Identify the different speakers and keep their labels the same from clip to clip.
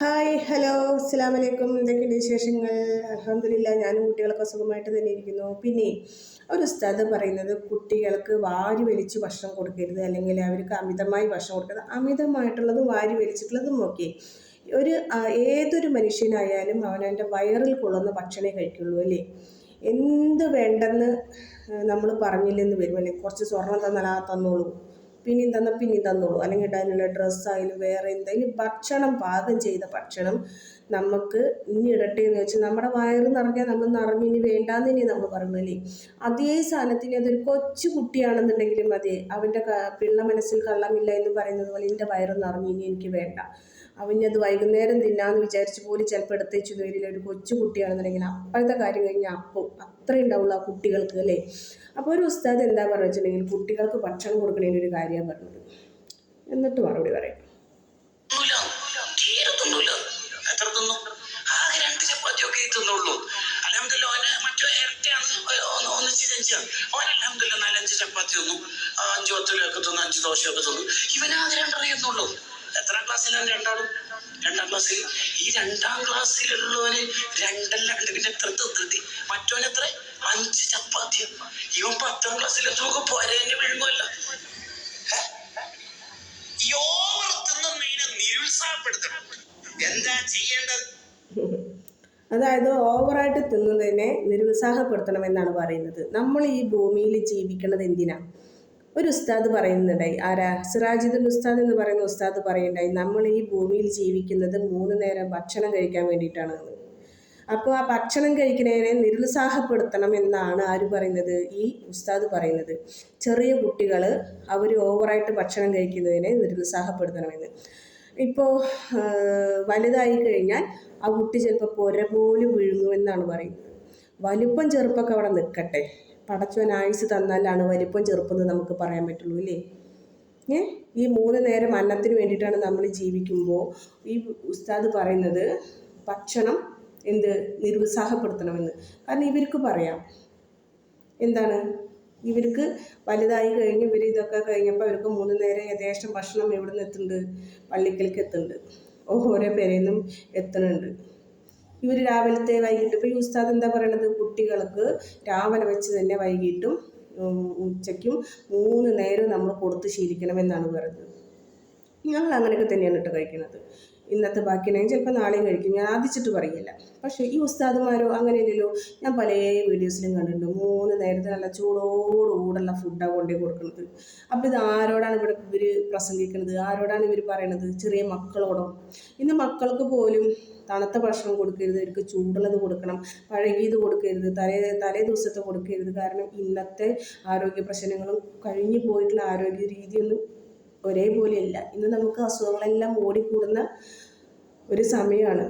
Speaker 1: Hi hello അസ്സാം വലൈക്കും എന്തൊക്കെയുണ്ട് വിശേഷങ്ങൾ? അലഹമില്ല ഞാനും കുട്ടികളൊക്കെ സുഖമായിട്ട് തന്നെ ഇരിക്കുന്നു. പിന്നെ ഒരു ഉസ്താദ് പറയുന്നത് കുട്ടികൾക്ക് വാരി വലിച്ച് ഭക്ഷണം കൊടുക്കരുത് അല്ലെങ്കിൽ അവർക്ക് അമിതമായി ഭക്ഷണം കൊടുക്കരുത്. അമിതമായിട്ടുള്ളതും വാരി വലിച്ചിട്ടുള്ളതും ഓക്കെ. ഒരു ഏതൊരു മനുഷ്യനായാലും അവനവന്റെ വയറിൽ കൊള്ളുന്ന ഭക്ഷണമേ കഴിക്കുള്ളൂ അല്ലേ? എന്ത് വേണ്ടെന്ന് നമ്മൾ പറഞ്ഞില്ലെന്ന് വരും കുറച്ച് സ്വർണം തന്നാൽ ആ തന്നോളൂ. പിന്നെയും തന്നാൽ പിന്നെയും തന്നോളൂ. അല്ലെങ്കിൽ ഇടാനുള്ള ഡ്രസ്സായാലും വേറെ എന്തെങ്കിലും ഭക്ഷണം പാകം ചെയ്ത ഭക്ഷണം നമുക്ക് ഇനി ഇടട്ടെ എന്ന് വെച്ചാൽ നമ്മുടെ വയറ് നിറഞ്ഞാൽ നമ്മൾ നിറഞ്ഞു ഇനി വേണ്ടാന്ന് ഇനി നമ്മൾ പറഞ്ഞല്ലേ അതേ സാധനത്തിന് അതൊരു കൊച്ചു കുട്ടിയാണെന്നുണ്ടെങ്കിലും മതി അവന്റെ പിള്ള മനസ്സിൽ കള്ളമില്ല എന്ന് പറയുന്നത് പോലെ എന്റെ വയറ് നിറഞ്ഞു ഇനി എനിക്ക് വേണ്ട. അവനത് വൈകുന്നേരം തിന്നാന്ന് വിചാരിച്ച് പോലും ചിലപ്പോൾ എടുത്തേച്ചു വരില്ല ഒരു കൊച്ചു കുട്ടിയാണെന്നുണ്ടെങ്കിൽ അപ്പോഴത്തെ കാര്യം കഴിഞ്ഞാൽ അപ്പോൾ അത്രയും ഉണ്ടാവുള്ളൂ ആ കുട്ടികൾക്ക് അല്ലേ? അപ്പോൾ ഒരു ഉസ്താദ് എന്താ പറഞ്ഞു വെച്ചിട്ടുണ്ടെങ്കിൽ കുട്ടികൾക്ക് ഭക്ഷണം കൊടുക്കണതിന് ഒരു കാര്യമാണ് പറഞ്ഞത്. എന്നിട്ട് മറുപടി പറയാം.
Speaker 2: ചപ്പാത്തി ഒന്ന് അഞ്ച് പത്തിലൊക്കെ തിന്നു. അഞ്ച് ദോശയൊക്കെ തിന്നു. രണ്ടരേ തിന്നുള്ളൂ. എത്രാം ക്ലാസ്സിലാണ് രണ്ടാളും? രണ്ടാം ക്ലാസ്സിൽ. ഈ രണ്ടാം ക്ലാസ്സിലുള്ളവന് രണ്ടല്ലാണ്ട് പിന്നെ എത്ര തിന്നിട്ട് മറ്റോൻ എത്ര? അഞ്ച് ചപ്പാത്തി ഇവൻ പത്താം ക്ലാസ്സിൽ എത്തുമ്പോ പോരേന്റെ വിഴുങ്ങുമല്ല ഈ ഓവർ തിന്നുന്നതിനെ നിരുത്സാഹപ്പെടുത്തണം. എന്താ
Speaker 1: അതായത് ഓവറായിട്ട് പറയുന്നത്. നമ്മൾ ഈ ഭൂമിയിൽ ജീവിക്കുന്നത് എന്തിനാ? ഒരു ഉസ്താദ് പറയുന്നുണ്ടായി. ആരാ? സിറാജിദുൽ ഉസ്താദ് എന്ന് പറയുന്ന ഉസ്താദ് പറയുന്നുണ്ടായി നമ്മൾ ഈ ഭൂമിയിൽ ജീവിക്കുന്നത് മൂന്ന് നേരം ഭക്ഷണം കഴിക്കാൻ വേണ്ടിയിട്ടാണ്. അപ്പോൾ ആ ഭക്ഷണം കഴിക്കുന്നതിനെ നിരുത്സാഹപ്പെടുത്തണം എന്നാണ് ആര് പറയുന്നത്? ഈ ഉസ്താദ് പറയുന്നത്. ചെറിയ കുട്ടികൾ അവർ ഓവറായിട്ട് ഭക്ഷണം കഴിക്കുന്നതിനെ നിരുത്സാഹപ്പെടുത്തണമെന്ന് ഇപ്പോൾ വലുതായി കഴിഞ്ഞാൽ ആ കുട്ടി ചിലപ്പോൾ പുര പോലും വിഴുങ്ങുമെന്നാണ് പറയുന്നത്. വലുപ്പം ചെറുപ്പമൊക്കെ അവിടെ നിൽക്കട്ടെ പടച്ചവൻ ആയുസ് തന്നാലാണ് വലിപ്പം ചെറുപ്പം നമുക്ക് പറയാൻ പറ്റുള്ളൂ അല്ലേ? ഏ? ഈ മൂന്ന് നേരം അന്നത്തിന് വേണ്ടിയിട്ടാണ് നമ്മൾ ജീവിക്കുമ്പോൾ ഈ ഉസ്താദ് പറയുന്നത് ഭക്ഷണം എന്ത് നിരുത്സാഹപ്പെടുത്തണമെന്ന്. കാരണം ഇവർക്ക് പറയാം. എന്താണ്? ഇവർക്ക് വലുതായി കഴിഞ്ഞ് ഇവർ ഇതൊക്കെ കഴിഞ്ഞപ്പോൾ ഇവർക്ക് മൂന്ന് നേരം ഏകദേശം ഭക്ഷണം എവിടെ നിന്ന് എത്തുന്നുണ്ട്? പള്ളിക്കലേക്ക് എത്തുന്നുണ്ട്. ഓരോ പേരെയും എത്തുന്നുണ്ട് ഇവർ രാവിലത്തെ വൈകിട്ട് ഇപ്പോൾ ഉസ്താദ് എന്താ പറയണത്? കുട്ടികൾക്ക് രാവിലെ വെച്ച് തന്നെ വൈകിട്ടും ഉച്ചയ്ക്കും മൂന്ന് നേരം നമ്മൾ കൊടുത്ത് ശീലിക്കണമെന്നാണ് പറയുന്നത്. ഞങ്ങൾ അങ്ങനെയൊക്കെ തന്നെയാണ് കേട്ടോ കഴിക്കുന്നത്. ഇന്നത്തെ ബാക്കിയാണെങ്കിൽ ചിലപ്പോൾ നാളെയും കഴിക്കും. ഞാൻ ആദിച്ചിട്ട് പറയില്ല. പക്ഷേ ഈ ഉസ്താദുമാരോ അങ്ങനെയല്ലല്ലോ. ഞാൻ പല വീഡിയോസിലും കണ്ടിട്ടുണ്ട്. മൂന്ന് നേരത്തെ നല്ല ചൂടോടുകൂടുള്ള ഫുഡാണ് കൊണ്ടേ കൊടുക്കുന്നത്. അപ്പോൾ ഇത് ആരോടാണ് ഇവിടെ ഇവർ പ്രസംഗിക്കുന്നത്? ആരോടാണ് ഇവർ പറയണത്? ചെറിയ മക്കളോടോ? ഇന്ന് മക്കൾക്ക് പോലും തണുത്ത ഭക്ഷണം കൊടുക്കരുത്. അവർക്ക് ചൂടുള്ളത് കൊടുക്കണം. പഴകിയത് കൊടുക്കരുത്. തലേ തലേ ദിവസത്തെ കൊടുക്കരുത്. കാരണം ഇന്നത്തെ ആരോഗ്യ പ്രശ്നങ്ങളും കഴിഞ്ഞു പോയിട്ടുള്ള ആരോഗ്യ രീതിയൊന്നും ഒരേപോലെയല്ല. ഇന്ന് നമുക്ക് അസുഖങ്ങളെല്ലാം ഓടിക്കൂടുന്ന ഒരു സമയമാണ്.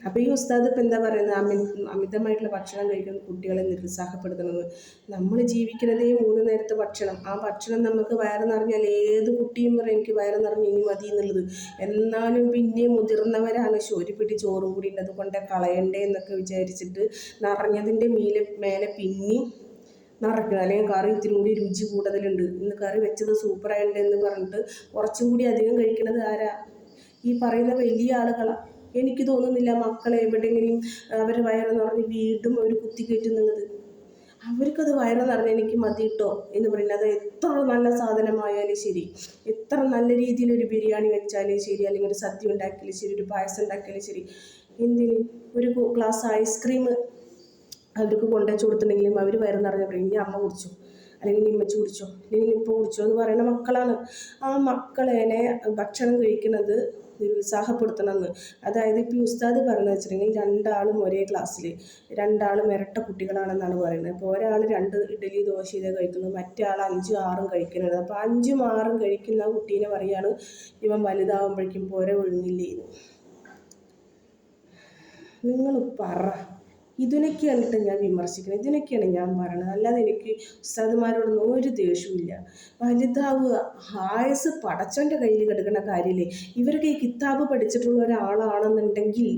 Speaker 1: അപ്പോൾ ഈ ഉസ്താദ് ഇപ്പം എന്താ പറയുന്നത്? അമി അമിതമായിട്ടുള്ള ഭക്ഷണം കഴിക്കുന്ന കുട്ടികളെ നിരുത്സാഹപ്പെടുത്തണമെന്ന് നമ്മൾ ജീവിക്കുന്നതേ മൂന്ന് നേരത്തെ ഭക്ഷണം. ആ ഭക്ഷണം നമുക്ക് വയറ് നിറഞ്ഞാൽ ഏത് കുട്ടിയും പറയും എനിക്ക് വയറ് നിറഞ്ഞ് ഇനി മതി എന്നുള്ളത്. എന്നാലും പിന്നെ മുതിർന്നവരാണ് പിടി ചോറും കൂടി ഉള്ളത് കൊണ്ട് കളയണ്ടേ എന്നൊക്കെ വിചാരിച്ചിട്ട് നിറഞ്ഞതിന്റെ മീലെ മേലെ പിന്നെയും നിറയ്ക്കണം അല്ലെങ്കിൽ കറി ഇത്തിരി കൂടി രുചി കൂടുതലുണ്ട്. ഇന്ന് കറി വെച്ചത് സൂപ്പറായിട്ടുണ്ട് എന്ന് പറഞ്ഞിട്ട് കുറച്ചും കൂടി അധികം കഴിക്കുന്നത് ആരാ? ഈ പറയുന്ന വലിയ ആളുകളാണ് എനിക്ക് തോന്നുന്നില്ല മക്കളെ എവിടെയെങ്കിലും അവർ വയറ് നിറഞ്ഞ് വീണ്ടും അവർ കുത്തിക്കയറ്റുന്നത് അവർക്കത് വയറ് നിറഞ്ഞ് എനിക്ക് മതി കിട്ടോ എന്ന് പറയുന്നത് അത് എത്ര നല്ല സാധനമായാലും ശരി. എത്ര നല്ല രീതിയിൽ ഒരു ബിരിയാണി വെച്ചാലും ശരി. അല്ലെങ്കിൽ ഒരു സദ്യ ഉണ്ടാക്കിയാലും ശരി. ഒരു പായസം ഉണ്ടാക്കിയാലും ശരി. എന്തിന്? ഒരു ഗ്ലാസ് ഐസ്ക്രീം അവർക്ക് കൊണ്ടുവച്ച് കൊടുത്തിട്ടുണ്ടെങ്കിലും അവർ വയറ് നിറഞ്ഞ പറയും ഇനി അമ്മ കുടിച്ചോ? അല്ലെങ്കിൽ ഇനി ഇമ്മച്ചി കുടിച്ചോ? അല്ലെങ്കിൽ നിപ്പ കുടിച്ചോ? എന്ന് പറയുന്ന മക്കളാണ്. ആ മക്കളേനെ ഭക്ഷണം കഴിക്കുന്നത് നിരുത്സാഹപ്പെടുത്തണമെന്ന്. അതായത് ഇപ്പോൾ ഉസ്താദ് പറഞ്ഞു വെച്ചിട്ടുണ്ടെങ്കിൽ രണ്ടാളും ഒരേ ക്ലാസ്സിൽ രണ്ടാളും ഇരട്ട കുട്ടികളാണെന്നാണ് പറയുന്നത്. അപ്പോൾ ഒരാൾ രണ്ട് ഇഡലി ദോശ ഇതേ കഴിക്കുന്നു മറ്റേ ആൾ അഞ്ചും ആറും കഴിക്കുന്നത് അപ്പോൾ അഞ്ചും ആറും കഴിക്കുന്ന കുട്ടീനെ പറയാണ് ഇവൻ വലുതാവുമ്പോഴേക്കും പോരെ ഒഴുങ്ങില്ലേ നിങ്ങൾ പറ. ഇതിനൊക്കെയാണ് ഞാൻ വിമർശിക്കുന്നത്. ഇതിനൊക്കെയാണ് ഞാൻ പറയണത്. അല്ലാതെ എനിക്ക് ഉസ്താദുമാരോടൊന്നും ഒരു ദേഷ്യമില്ല വലുതാവുക ആയസ് പടച്ചവന്റെ കയ്യിൽ കിടക്കുന്ന കാര്യമില്ലേ ഇവരൊക്കെ ഈ കിതാബ് പഠിച്ചിട്ടുള്ള ഒരാളാണെന്നുണ്ടെങ്കിൽ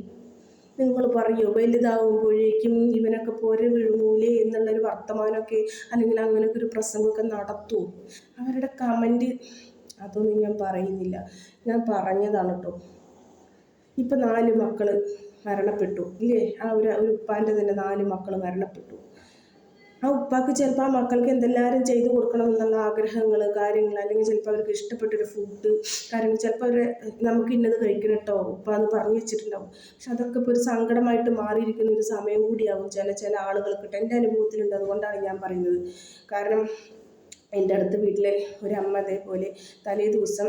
Speaker 1: നിങ്ങൾ പറയോ വലുതാവുമ്പോഴേക്കും ഇവനൊക്കെ പോരെ വിഴുങ്ങൂലേ എന്നുള്ളൊരു വർത്തമാനമൊക്കെ അല്ലെങ്കിൽ അങ്ങനെയൊക്കെ ഒരു പ്രസംഗമൊക്കെ നടത്തുമോ അവരുടെ കമന്റ് അതൊന്നും ഞാൻ പറയുന്നില്ല. ഞാൻ പറഞ്ഞതാണ് കേട്ടോ ഇപ്പം നാല് മക്കൾ മരണപ്പെട്ടു ഇല്ലേ? ആ ഒരു ഒരു ഉപ്പാന്റെ തന്നെ നാല് മക്കൾ മരണപ്പെട്ടു. ആ ഉപ്പാക്ക് ചിലപ്പോൾ ആ മക്കൾക്ക് എന്തെല്ലാവരും ചെയ്തു കൊടുക്കണം എന്നുള്ള ആഗ്രഹങ്ങൾ കാര്യങ്ങൾ അല്ലെങ്കിൽ ചിലപ്പോൾ അവർക്ക് ഇഷ്ടപ്പെട്ടൊരു ഫുഡ് കാര്യങ്ങൾ ചിലപ്പോൾ അവർ നമുക്ക് ഇന്നത് കഴിക്കണം കേട്ടോ ഉപ്പ എന്ന് പറഞ്ഞു വെച്ചിട്ടുണ്ടാവും. പക്ഷെ അതൊക്കെ ഇപ്പോൾ ഒരു സങ്കടമായിട്ട് മാറിയിരിക്കുന്ന ഒരു സമയം കൂടിയാവും ചില ചില ആളുകൾക്ക്. എന്റെ അനുഭവത്തിലുണ്ട് അതുകൊണ്ടാണ് ഞാൻ പറയുന്നത്. കാരണം എന്റെ അടുത്ത് വീട്ടിലെ ഒരു അമ്മ അതേപോലെ തലേ ദിവസം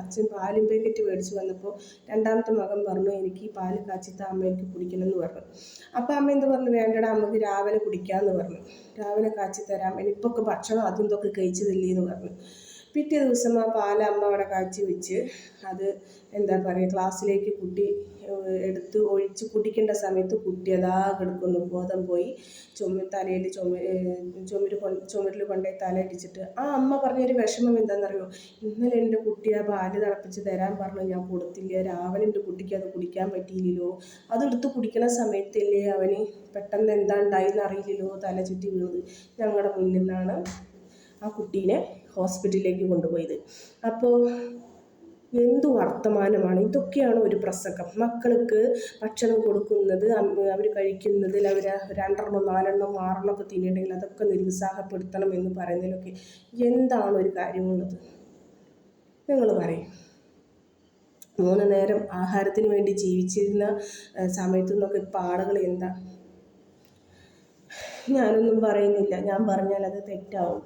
Speaker 1: അച്ഛൻ പാലും പാക്കറ്റ് മേടിച്ച് വന്നപ്പോൾ രണ്ടാമത്തെ മകൻ പറഞ്ഞു എനിക്ക് ഈ പാൽ കാച്ചിത്ത അമ്മ എനിക്ക് കുടിക്കണം എന്ന് പറഞ്ഞു. അപ്പോൾ അമ്മ എന്ത് പറഞ്ഞു വേണ്ടടാ അമ്മയ്ക്ക് രാവിലെ കുടിക്കാമെന്ന് പറഞ്ഞു. രാവിലെ കാച്ചി തരാം ഇനിയിപ്പോൾ ഭക്ഷണം അതും ഇതൊക്കെ കഴിച്ചതില്ലേ എന്ന് പറഞ്ഞു. പിറ്റേ ദിവസം ആ പാൽ അമ്മ അവിടെ കാച്ചി വെച്ച് അത് എന്താ പറയുക ക്ലാസ്സിലേക്ക് കുട്ടി എടുത്ത് ഒഴിച്ച് കുടിക്കേണ്ട സമയത്ത് കുട്ടി അതാ കിടക്കുന്നു. ബോധം പോയി. ചുമ തലയിൽ ചുമ ചുമര് ചുമരിൽ കൊണ്ടുപോയി തല ഇടിച്ചിട്ട് ആ അമ്മ പറഞ്ഞൊരു വിഷമം എന്താണെന്നറിയോ ഇന്നലെ എന്റെ കുട്ടി ആ പാൽ തിളപ്പിച്ച് തരാൻ പറഞ്ഞു. ഞാൻ കൊടുത്തില്ല. രാവിലെ എന്റെ കുട്ടിക്ക് അത് കുടിക്കാൻ പറ്റിയില്ലല്ലോ. അതെടുത്ത് കുടിക്കണ സമയത്തല്ലേ അവന് പെട്ടെന്ന് എന്താ ഉണ്ടായെന്ന് അറിയില്ലല്ലോ തല ചുറ്റി വീണത്. ഞങ്ങളുടെ മുന്നിൽ നിന്നാണ് ആ കുട്ടീനെ ഹോസ്പിറ്റലിലേക്ക് കൊണ്ടുപോയത്. അപ്പോൾ എന്തു വർത്തമാനമാണ്? ഇതൊക്കെയാണ് ഒരു പ്രസംഗം. മക്കൾക്ക് ഭക്ഷണം കൊടുക്കുന്നത് അവർ കഴിക്കുന്നതിൽ അവർ രണ്ടെണ്ണം നാലെണ്ണം ആറെണ്ണം ഒക്കെ തിന്നിട്ടുണ്ടെങ്കിൽ അതൊക്കെ നിരുത്സാഹപ്പെടുത്തണം എന്ന് പറയുന്നതിലൊക്കെ എന്താണ് ഒരു കാര്യമുള്ളത്? നിങ്ങൾ പറയും. മൂന്ന് നേരം ആഹാരത്തിന് വേണ്ടി ജീവിച്ചിരുന്ന സമയത്തു നിന്നൊക്കെ ഇപ്പോൾ ആളുകൾ എന്താ? ഞാനൊന്നും പറയുന്നില്ല. ഞാൻ പറഞ്ഞാൽ അത് തെറ്റാവും.